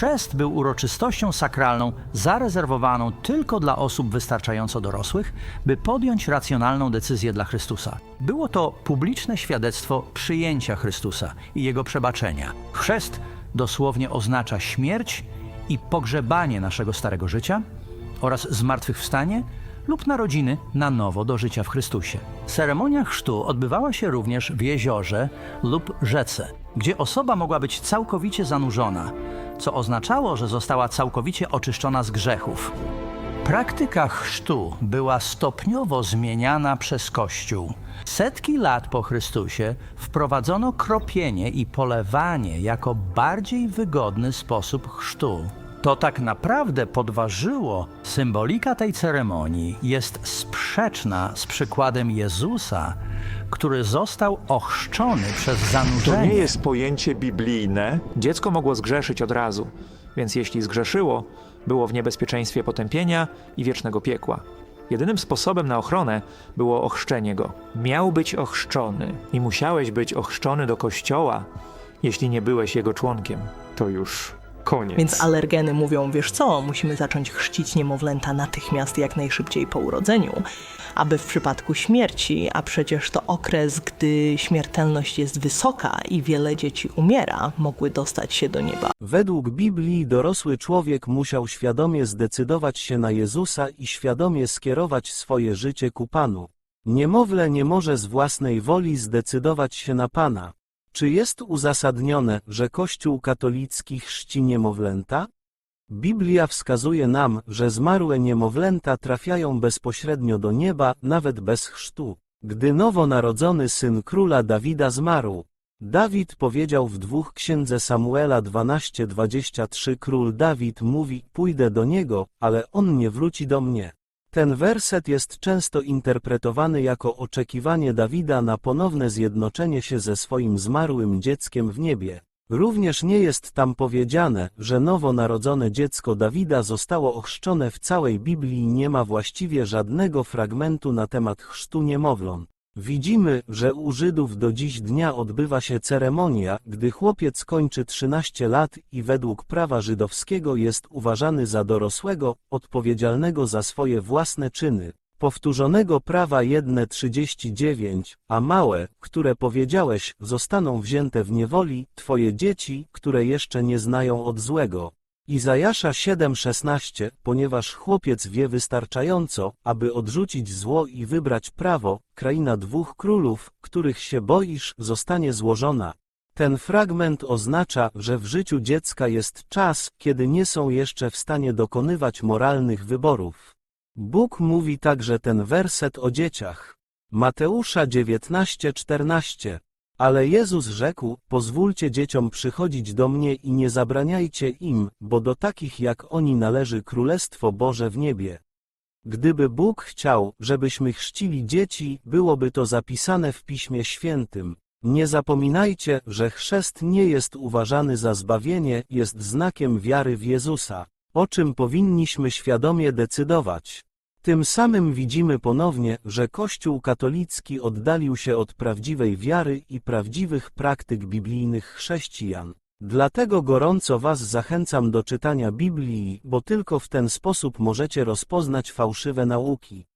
Chrzest był uroczystością sakralną zarezerwowaną tylko dla osób wystarczająco dorosłych, by podjąć racjonalną decyzję dla Chrystusa. Było to publiczne świadectwo przyjęcia Chrystusa i Jego przebaczenia. Chrzest dosłownie oznacza śmierć i pogrzebanie naszego starego życia oraz zmartwychwstanie lub narodziny na nowo do życia w Chrystusie. Ceremonia chrztu odbywała się również w jeziorze lub rzece, gdzie osoba mogła być całkowicie zanurzona, co oznaczało, że została całkowicie oczyszczona z grzechów. Praktyka chrztu była stopniowo zmieniana przez Kościół. Setki lat po Chrystusie wprowadzono kropienie i polewanie jako bardziej wygodny sposób chrztu. To tak naprawdę podważyło symbolika tej ceremonii jest sprzeczna z przykładem Jezusa, który został ochrzczony przez To zanurzenie. nie jest pojęcie biblijne. Dziecko mogło zgrzeszyć od razu, więc jeśli zgrzeszyło, było w niebezpieczeństwie potępienia i wiecznego piekła. Jedynym sposobem na ochronę było ochrzczenie go. Miał być ochrzczony i musiałeś być ochrzczony do kościoła, jeśli nie byłeś jego członkiem. To już koniec. Więc alergeny mówią, wiesz co, musimy zacząć chrzcić niemowlęta natychmiast, jak najszybciej po urodzeniu, aby w przypadku śmierci, a przecież to okres, gdy śmiertelność jest wysoka i wiele dzieci umiera, mogły dostać się do nieba. Według Biblii dorosły człowiek musiał świadomie zdecydować się na Jezusa i świadomie skierować swoje życie ku Panu. Niemowlę nie może z własnej woli zdecydować się na Pana. Czy jest uzasadnione, że Kościół katolicki chrzci niemowlęta? Biblia wskazuje nam, że zmarłe niemowlęta trafiają bezpośrednio do nieba, nawet bez chrztu. Gdy nowonarodzony syn króla Dawida zmarł, Dawid powiedział w dwóch księdze Samuela 12:23 Król Dawid mówi, pójdę do niego, ale on nie wróci do mnie. Ten werset jest często interpretowany jako oczekiwanie Dawida na ponowne zjednoczenie się ze swoim zmarłym dzieckiem w niebie. Również nie jest tam powiedziane, że nowonarodzone dziecko Dawida zostało ochrzczone w całej Biblii nie ma właściwie żadnego fragmentu na temat chrztu niemowląt. Widzimy, że u Żydów do dziś dnia odbywa się ceremonia, gdy chłopiec kończy 13 lat i według prawa żydowskiego jest uważany za dorosłego, odpowiedzialnego za swoje własne czyny. Powtórzonego prawa jedne 39, a małe, które powiedziałeś, zostaną wzięte w niewoli, twoje dzieci, które jeszcze nie znają od złego. Izajasza 7:16, ponieważ chłopiec wie wystarczająco, aby odrzucić zło i wybrać prawo, kraina dwóch królów, których się boisz, zostanie złożona. Ten fragment oznacza, że w życiu dziecka jest czas, kiedy nie są jeszcze w stanie dokonywać moralnych wyborów. Bóg mówi także ten werset o dzieciach. Mateusza 19:14. Ale Jezus rzekł, pozwólcie dzieciom przychodzić do mnie i nie zabraniajcie im, bo do takich jak oni należy Królestwo Boże w niebie. Gdyby Bóg chciał, żebyśmy chrzcili dzieci, byłoby to zapisane w Piśmie Świętym. Nie zapominajcie, że chrzest nie jest uważany za zbawienie, jest znakiem wiary w Jezusa, o czym powinniśmy świadomie decydować. Tym samym widzimy ponownie, że Kościół katolicki oddalił się od prawdziwej wiary i prawdziwych praktyk biblijnych chrześcijan. Dlatego gorąco Was zachęcam do czytania Biblii, bo tylko w ten sposób możecie rozpoznać fałszywe nauki.